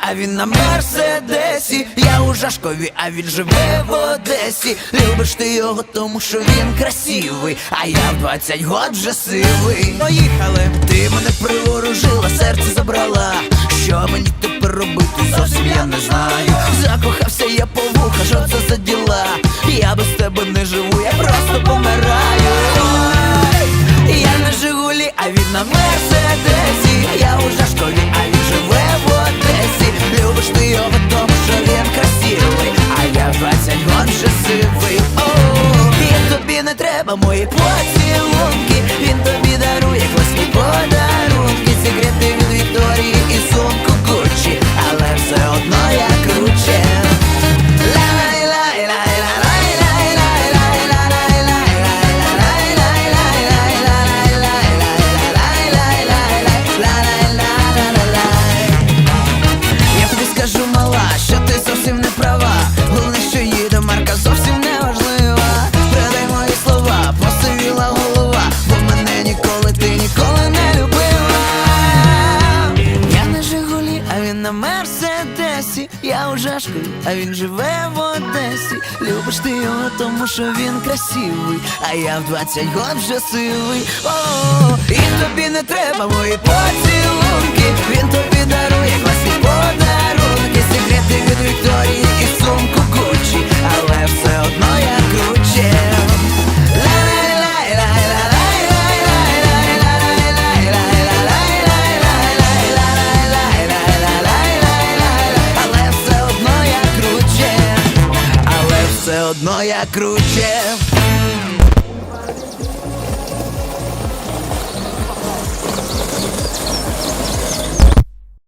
а він на мерседесі. Я у Жашкові, а він живе в Одесі. Любиш ти його, тому що він красивий, а я в 20 год вже сивий. Поїхали, ти мене приворожила, серце забрала. Що мені тепер робити? Зовсім я не знаю. Закохався я по вуха, що це за діла? Тобі мої поцілунки. Мерседесі. Я у Жашкові, а він живе в Одесі. Любиш ти його, тому що він красивий, а я в 20 год вже сивий. О, і тобі не треба мої поцілунки. одно я круче.